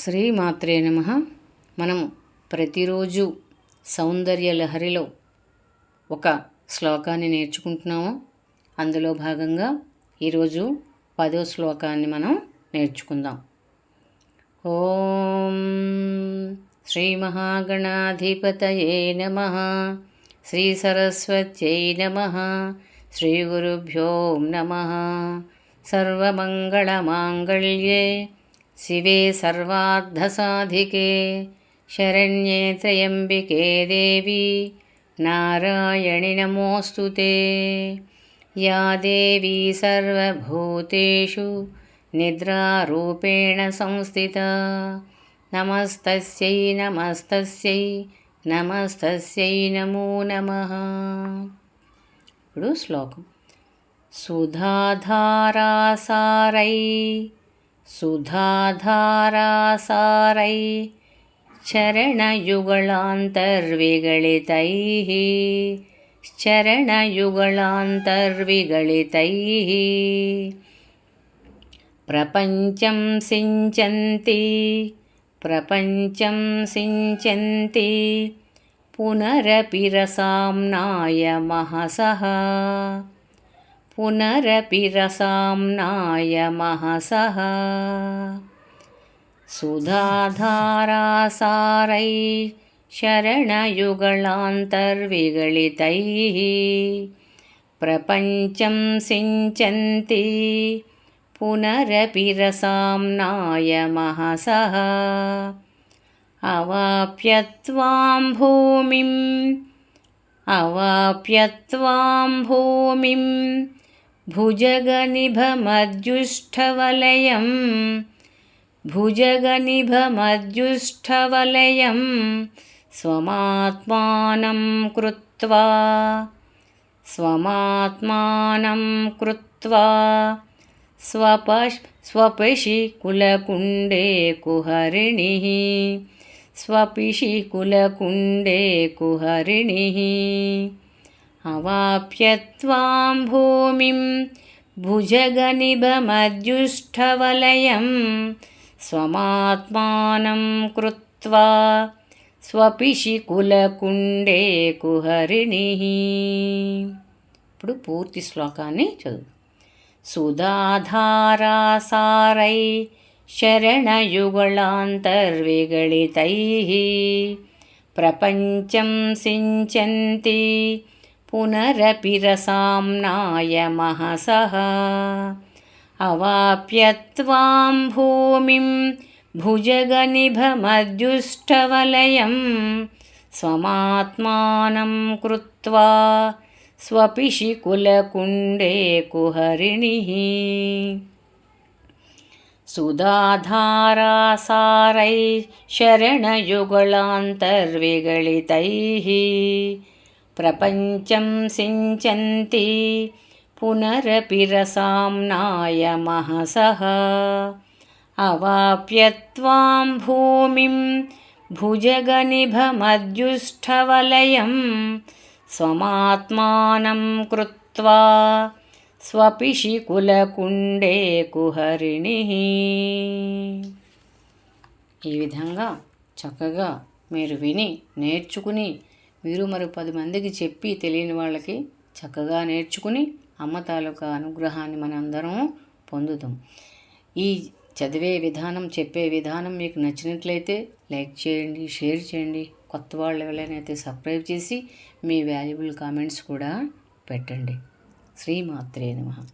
శ్రీమాత్రే నమ. మనం ప్రతిరోజు సౌందర్య లహరిలో ఒక శ్లోకాన్ని నేర్చుకుంటున్నాము. అందులో భాగంగా ఈరోజు పదో శ్లోకాన్ని మనం నేర్చుకుందాం. ఓం శ్రీ మహాగణాధిపతయే నమ. శ్రీ సరస్వత్యై నమ. శ్రీ గురుభ్యో నమ. సర్వమంగళమాంగళ్యే शिवे सर्वार्धसाधिके शरण्ये त्र्यम्बिके देवी नारायणि नमोऽस्तु ते या देवी सर्वभूतेषु निद्रारूपेण संस्थिता नमस्तस्यै नमस्तस्यै नमस्तस्यै नमो नमः ఇప్పుడు శ్లోకం సుధాధారాసారై सुधाधारासारै चरणयुगलान्तर्विगलितैः चरणयुगलान्तर्विगलितैः प्रपञ्चं सिञ्चन्ति प्रपञ्चं सिञ्चन्ति पुनरपि रसाम्नाय महसः पुनरपि रसाम्नाय महसः। सुधाधारासारै शरणयुगलान्तर्विगलितैः प्रपञ्चं सिञ्चन्ति पुनरपि रसाम्नाय महसः। अवाप्य त्वां भूमिम् अवाप्य त्वां भूमिम् भुजगनिभमद्युष्ठवलयं भुजगनिभमद्युष्ठवलयं स्वमात्मानं कृत्वा। स्वमात्मानं कृत्वा। स्वपश् स्वपशि कुलकुण्डे कुहरिणिः। स्वपिशि कुलकुण्डे कुहरिणिः। अवाप्य त्वां भूमिं भुजगनिभमद्युष्ठवलयं स्वमात्मानं कृत्वा స్వపిషి కులకుండే కుహరిణి ఇప్పుడు పూర్తి శ్లోకాన్ని చదువు సుధాధారాసారై शरणयुगलान्तर्विगलितैः प्रपञ्चं सिञ्चन्ति पुनरपि रसाम्नाय महसः अवाप्य त्वां भूमिं भुजगनिभमद्युष्टवलयं स्वमात्मानं कृत्वा स्वपिशि कुलकुण्डे कुहरिणिः सुधाधारासारै शरणयुगलान्तर्विगलितैः ప్రపంచం సించంతి. పునరపి రసాంనాయ మహసః అవాప్యత్వాం భూమిం భుజగనిభమద్యుష్ఠవలయం స్వమాత్మానం కృత్వా స్వపిషి కులకుండే కుహరిణి. ఈ విధంగా చక్కగా మీరు విని నేర్చుకుని మీరు మరి పది మందికి చెప్పి తెలియని వాళ్ళకి చక్కగా నేర్చుకుని అమ్మ తాలూకా అనుగ్రహాన్ని మనందరం పొందుతాం. ఈ చదివే విధానం చెప్పే విధానం మీకు నచ్చినట్లయితే లైక్ చేయండి షేర్ చేయండి. కొత్త వాళ్ళు ఎవరైనా సబ్స్క్రైబ్ చేసి మీ వాల్యుబుల్ కామెంట్స్ కూడా పెట్టండి. శ్రీమాత్రే నమ.